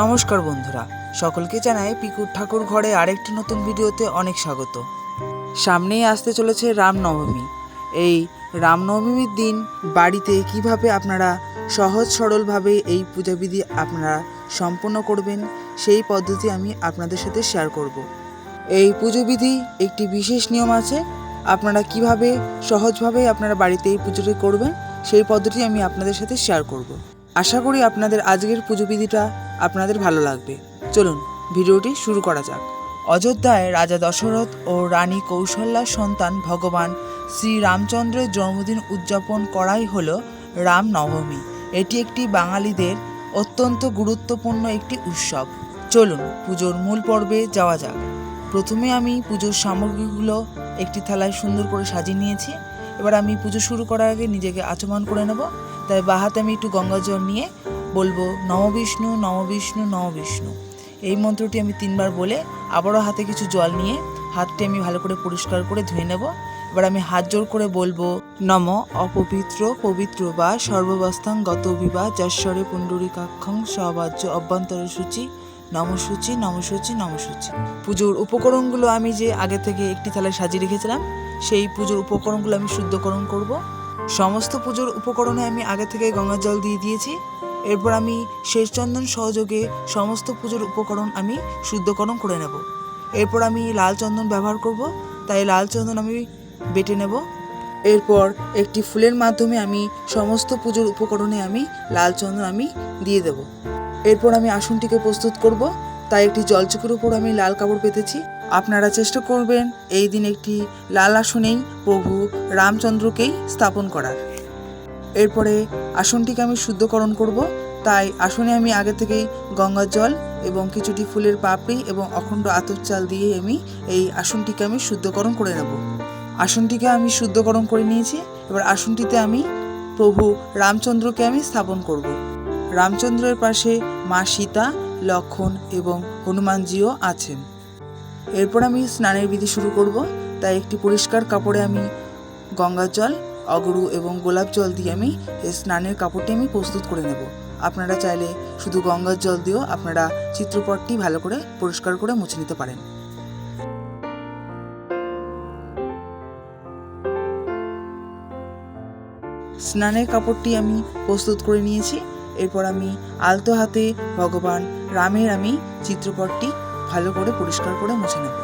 নমস্কার বন্ধুরা, সকলকে জানাই পিকুর ঠাকুর ঘরে আরেকটি নতুন ভিডিওতে অনেক স্বাগত। সামনেই আসতে চলেছে রামনবমী। এই রামনবমীর দিন বাড়িতে কীভাবে আপনারা সহজ সরলভাবে এই পূজাবিধি আপনারা সম্পন্ন করবেন, সেই পদ্ধতি আমি আপনাদের সাথে শেয়ার করব। এই পুজোবিধি একটি বিশেষ নিয়ম আছে, আপনারা কীভাবে সহজভাবে আপনারা বাড়িতে এই পুজোটি করবেন, সেই পদ্ধতি আমি আপনাদের সাথে শেয়ার করব। আশা করি আপনাদের আজকের পুজোবিধিটা আপনাদের ভালো লাগবে। চলুন, ভিডিওটি শুরু করা যাক। অযোধ্যায় রাজা দশরথ ও রানী কৌশল্যার সন্তান ভগবান শ্রী রামচন্দ্রের জন্মদিন উদযাপন করাই হলো রাম নবমী। এটি একটি বাঙালিদের অত্যন্ত গুরুত্বপূর্ণ একটি উৎসব। চলুন, পুজোর মূল পর্বে যাওয়া যাক। প্রথমে আমি পুজোর সামগ্রীগুলো একটি থালায় সুন্দর করে সাজিয়ে নিয়েছি। এবার আমি পুজো শুরু করার আগে নিজেকে আচমন করে নেব। তাই বাহাতে আমি একটু গঙ্গা জল নিয়ে বলব নমবিষ্ণু নমবিষ্ণু নমবিষ্ণু এই মন্ত্রটি আমি তিনবার বলে আবারও হাতে কিছু জল নিয়ে হাতটি আমি ভালো করে পরিষ্কার করে ধুয়ে নেব। এবার আমি হাত জোর করে বলব, নম অপবিত্র পবিত্র বা সর্ববস্থাং গত বিবাহ যশ্বরে পুণ্ডরিকাক্ষং সবাজ্য অভ্যন্তর সূচি নমসূচি নমসূচি নমসূচি পুজোর উপকরণগুলো আমি যে আগে থেকে একটি থালায় সাজিয়ে রেখেছিলাম, সেই পুজোর উপকরণগুলো আমি শুদ্ধকরণ করব। সমস্ত পুজোর উপকরণে আমি আগে থেকে গঙ্গা জল দিয়ে দিয়েছি। এরপর আমি শেষ চন্দন সহযোগে সমস্ত পুজোর উপকরণ আমি শুদ্ধকরণ করে নেব। এরপর আমি লাল চন্দন ব্যবহার করব, তাই লাল চন্দন আমি বেটে নেব। এরপর একটি ফুলের মাধ্যমে আমি সমস্ত পুজোর উপকরণে আমি লাল চন্দন আমি দিয়ে দেব। এরপর আমি আসনটিকে প্রস্তুত করব, তাই একটি জলচকের উপর আমি লাল কাপড় পেতেছি। আপনারা চেষ্টা করবেন এই দিন একটি লাল আসনেই প্রভু রামচন্দ্রকেই স্থাপন করার। এরপরে আসনটিকে আমি শুদ্ধকরণ করব। তাই আসনে আমি আগে থেকেই গঙ্গার জল এবং কিছুটি ফুলের পাপড়ি এবং অখণ্ড আতর চাল দিয়ে আমি এই আসনটিকে আমি শুদ্ধকরণ করে নেব। আসনটিকে আমি শুদ্ধকরণ করে নিয়েছি। এবার আসনটিতে আমি প্রভু রামচন্দ্রকে আমি স্থাপন করব। রামচন্দ্রের পাশে মা সীতা, লক্ষণ এবং হনুমানজিও আছেন। এরপর আমি স্নানের বিধি শুরু করব। তাই একটি পরিষ্কার কাপড়ে আমি গঙ্গা জল অগরু এবং গোলাপ জল দিয়ে আমি স্নানের কাপড়টি আমি প্রস্তুত করে নেব। আপনারা চাইলে শুধু গঙ্গার জল দিয়েও আপনারা চিত্রপটটি ভালো করে পরিষ্কার করে মুছে নিতে পারেন। স্নানের কাপড়টি আমি প্রস্তুত করে নিয়েছি। এরপর আমি আলতো হাতে ভগবান রামের আমি চিত্রপটটি ভালো করে পরিষ্কার করে মুছে নেব।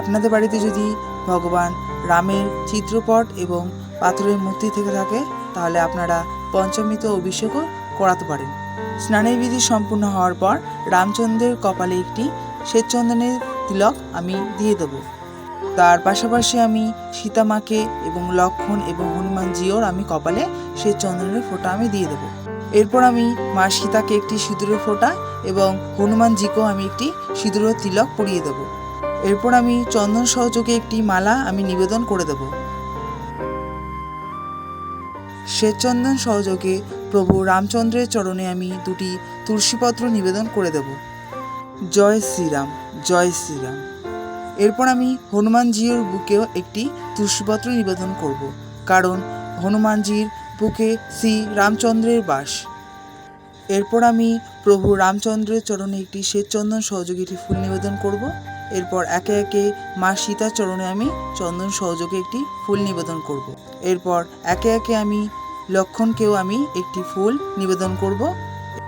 আপনাদের বাড়িতে যদি ভগবান রামের চিত্রপট এবং পাথরের মূর্তি থেকে থাকে, তাহলে আপনারা পঞ্চমীতে অভিষেকও করাতে পারেন। স্নানের বিধি সম্পূর্ণ হওয়ার পর রামচন্দ্রের কপালে একটি শ্বেতচন্দনের তিলক আমি দিয়ে দেব। তার পাশাপাশি আমি সীতামাকে এবং লক্ষণ এবং হনুমানজিওর আমি কপালে সেই চন্দনের ফোঁটা আমি দিয়ে দেব। এরপর আমি মা সীতাকে একটি সিঁদুরের ফোঁটা এবং হনুমানজিকেও আমি একটি সিঁদুরের তিলক পরিয়ে দেব। এরপর আমি চন্দন সহযোগে একটি মালা আমি নিবেদন করে দেব। শ্বেতচন্দন সহযোগে প্রভু রামচন্দ্রের চরণে আমি দুটি তুলসীপত্র নিবেদন করে দেব। জয় শ্রীরাম জয় শ্রীরাম। এরপর আমি হনুমানজির বুকেও একটি তুলসীপত্র নিবেদন করব, কারণ হনুমানজির বুকে শ্রী রামচন্দ্রের বাস। এরপর আমি প্রভু রামচন্দ্রের চরণে একটি শ্বেতচন্দন সহযোগে একটি ফুল নিবেদন করব। এরপর একে একে মা সীতার চরণে আমি চন্দন সহযোগে একটি ফুল নিবেদন করব। এরপর একে একে আমি লক্ষণকেও আমি একটি ফুল নিবেদন করব।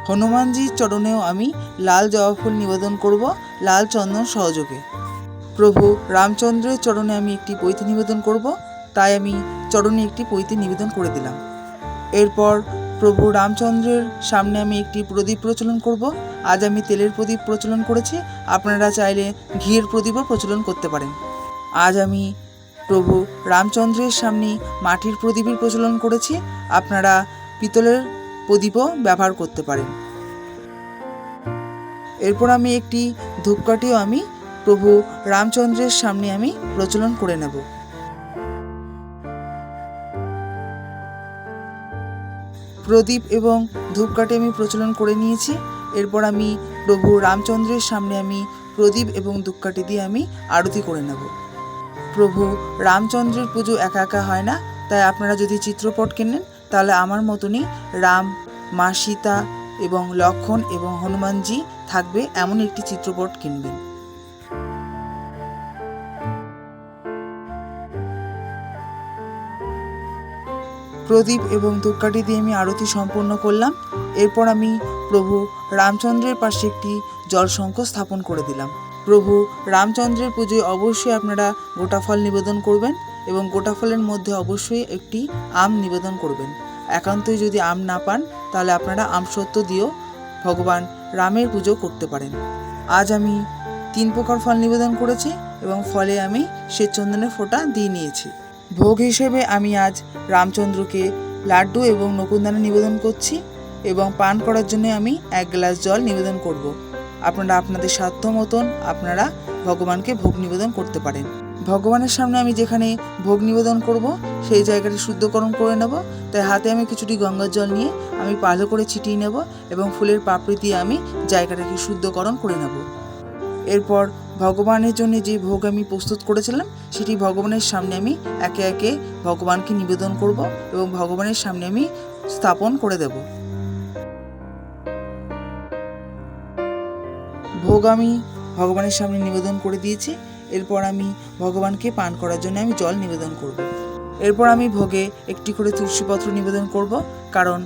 হনুমানজির চরণেও আমি লাল জবা ফুল নিবেদন করব, লাল চন্দন সহযোগে। প্রভু রামচন্দ্রের চরণে আমি একটি পৈতি নিবেদন করব, তাই আমি চরণে একটি পৈতি নিবেদন করে দিলাম। এরপর প্রভু রামচন্দ্রের সামনে আমি একটি প্রদীপ প্রচলন করব। আজ আমি তেলের প্রদীপ প্রচলন করেছি, আপনারা চাইলে ঘিয়ের প্রদীপও প্রচলন করতে পারেন। আজ আমি প্রভু রামচন্দ্রের সামনে মাটির প্রদীপের প্রচলন করেছি, আপনারা পিতলের প্রদীপও ব্যবহার করতে পারেন। এরপর আমি একটি ধূপকাঠিও আমি প্রভু রামচন্দ্রের সামনে আমি প্রচলন করে নেব। প্রদীপ এবং ধূপকাঠি আমি প্রচলন করে নিয়েছি, এরপর আমি প্রভু রামচন্দ্রের সামনে আমি প্রদীপ এবং ধূপকাঠি দিয়ে আমি আরতি করে নেব। প্রভু, রামচন্দ্রের পুজো একা একা হয় না? তাই আপনারা যদি চিত্রপট কেনেন, তাহলে আমার মতনই রাম, মা সীতা এবং লক্ষণ এবং হনুমানজি থাকবে এমন একটি চিত্রপট কিনবেন। প্রদীপ এবং ধূপকাঠি দিয়ে আমি আরতি সম্পূর্ণ করলাম। এরপর আমি প্রভু, রামচন্দ্রের পাশে একটি জলশঙ্খ স্থাপন করে দিলাম। প্রভু, রামচন্দ্রের পুজোয় অবশ্যই আপনারা গোটা ফল নিবেদন করবেন এবং গোটা ফলের মধ্যে অবশ্যই একটি আম নিবেদন করবেন। একান্তই যদি আম না পান, তাহলে আপনারা আম সত্য দিয়েও ভগবান রামের পুজো করতে পারেন। আজ আমি তিন প্রকার ফল নিবেদন করেছি এবং ফলে আমি শ্বেত চন্দনের ফোঁটা দিয়ে নিয়েছি। ভোগ হিসেবে আমি আজ রামচন্দ্রকে লাড্ডু এবং নকুনদানা নিবেদন করছি এবং পান করার জন্য আমি এক গ্লাস জল নিবেদন করব। আপনারা আপনাদের সাধ্য মতন আপনারা ভগবানকে ভোগ নিবেদন করতে পারেন। ভগবানের সামনে আমি যেখানে ভোগ নিবেদন করব, সেই জায়গাটি শুদ্ধকরণ করে নেব। তাই হাতে আমি কিছুটি গঙ্গার জল নিয়ে আমি ভালো করে ছিটিয়ে নেব এবং ফুলের পাপড়ি দিয়ে আমি জায়গাটাকে শুদ্ধকরণ করে নেব। এরপর ভগবানের জন্য যে ভোগ আমি প্রস্তুত করেছিলাম, সেটি ভগবানের সামনে আমি একে একে ভগবানকে নিবেদন করব এবং ভগবানের সামনে আমি স্থাপন করে দেব। ভোগ আমি ভগবানের সামনে নিবেদন করে দিয়েছি। এরপর আমি ভগবানকে পান করার জন্য আমি জল নিবেদন করব। এরপর আমি ভোগে একটি করে তুলসীপত্র নিবেদন করব, কারণ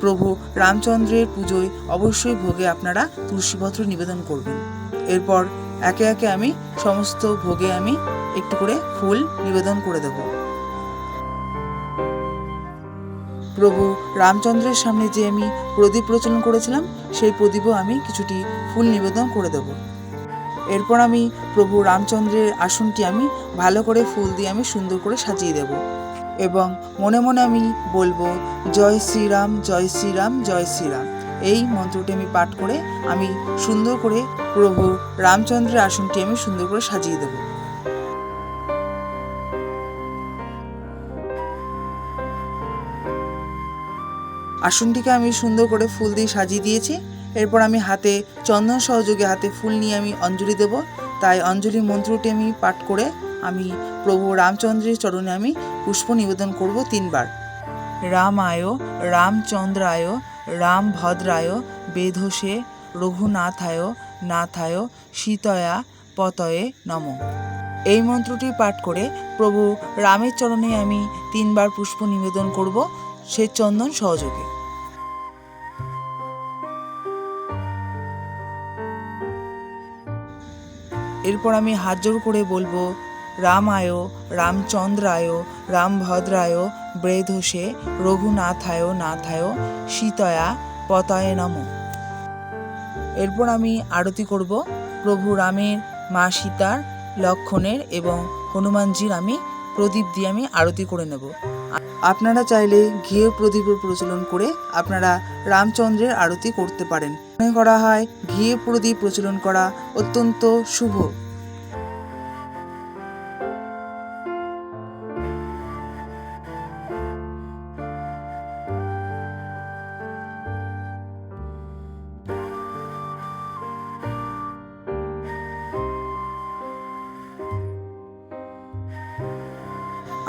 প্রভু রামচন্দ্রের পুজোয় অবশ্যই ভোগে আপনারা তুলসীপত্র নিবেদন করবেন। এরপর একে একে আমি সমস্ত ভোগে আমি একটু করে ফুল নিবেদন করে দেব। প্রভু রামচন্দ্রের সামনে যে আমি প্রদীপ প্রচলন করেছিলাম, সেই প্রদীপও আমি কিছুটি ফুল নিবেদন করে দেব। এরপর আমি প্রভু রামচন্দ্রের আসনটি আমি ভালো করে ফুল দিয়ে আমি সুন্দর করে সাজিয়ে দেব এবং মনে মনে আমি বলব, জয় শ্রীরাম জয় শ্রীরাম জয় শ্রীরাম। এই মন্ত্রটি আমি পাঠ করে আমি সুন্দর করে প্রভু রামচন্দ্রের আসনটি আমি সুন্দর করে সাজিয়ে দেব। আসনটিকে আমি সুন্দর করে ফুল দিয়ে সাজিয়ে দিয়েছি। এরপর আমি হাতে চন্দন সহযোগে হাতে ফুল নিয়ে আমি অঞ্জলি দেব। তাই অঞ্জলি মন্ত্রটি আমি পাঠ করে আমি প্রভু রামচন্দ্রের চরণে আমি পুষ্প নিবেদন করব তিনবার। রাম রামায়, রামচন্দ্রায়, রামভদ্রায়, বেধসে, রঘুনাথায়, নাথায় সীতয়া পতয়ে নম। এই মন্ত্রটি পাঠ করে প্রভু রামের চরণে আমি তিনবার পুষ্প নিবেদন করব সে চন্দন সহযোগে। এরপর আমি হাত জোর করে বলব, রামায়, রামচন্দ্রায়, রামভদ্রায়, ব্রেধসে রঘুনাথায়, নাথায়, সীতয়া, পতয়ে নম। এরপর আমি আরতি করব, প্রভু রামের, মা সীতার, লক্ষণের এবং হনুমানজির আমি প্রদীপ দিয়ে আমি আরতি করে নেব। আপনারা চাইলে ঘিয়ের প্রদীপের প্রচলন করে আপনারা রামচন্দ্রের আরতি করতে পারেন। মনে করা হয় ঘিয়ে প্রদীপ প্রচলন করা অত্যন্ত শুভ।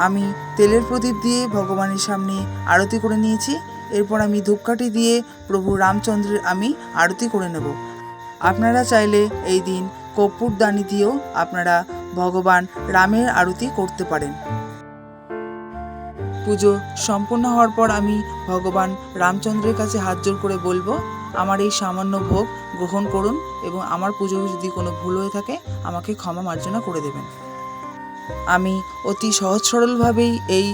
আমি তেলের প্রদীপ দিয়ে ভগবানের সামনে আরতি করে নিয়েছি। এরপর আমি ধূপকাঠি দিয়ে প্রভু রামচন্দ্রের আমি আরতি করে নেব। আপনারা চাইলে এই দিন কর্পূর দানি দিয়েও আপনারা ভগবান রামের আরতি করতে পারেন। পুজো সম্পূর্ণ হওয়ার পর আমি ভগবান রামচন্দ্রের কাছে হাত জোর করে বলব, আমার এই সামান্য ভোগ গ্রহণ করুন এবং আমার পুজো যদি কোনো ভুল হয়ে থাকে, আমাকে ক্ষমা মার্জনা করে দেবেন। আমি অতি সহজ সরলভাবেই এই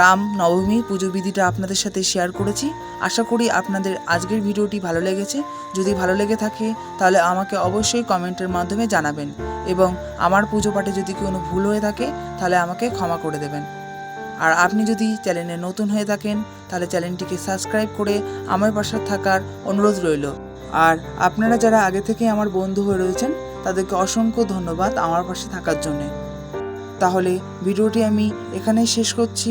রাম নবমী পুজো বিধিটা আপনাদের সাথে শেয়ার করেছি। আশা করি আপনাদের আজকের ভিডিওটি ভালো লেগেছে। যদি ভালো লেগে থাকে, তাহলে আমাকে অবশ্যই কমেন্টের মাধ্যমে জানাবেন এবং আমার পুজো পাঠে যদি কোনো ভুল হয়ে থাকে, তাহলে আমাকে ক্ষমা করে দেবেন। আর আপনি যদি চ্যানেলে নতুন হয়ে থাকেন, তাহলে চ্যানেলটিকে সাবস্ক্রাইব করে আমার পাশে থাকার অনুরোধ রইল। আর আপনারা যারা আগে থেকে আমার বন্ধু হয়ে রয়েছেন, তাদেরকে অসংখ্য ধন্যবাদ আমার পাশে থাকার জন্যে। তাহলে ভিডিওটি আমি এখানেই শেষ করছি।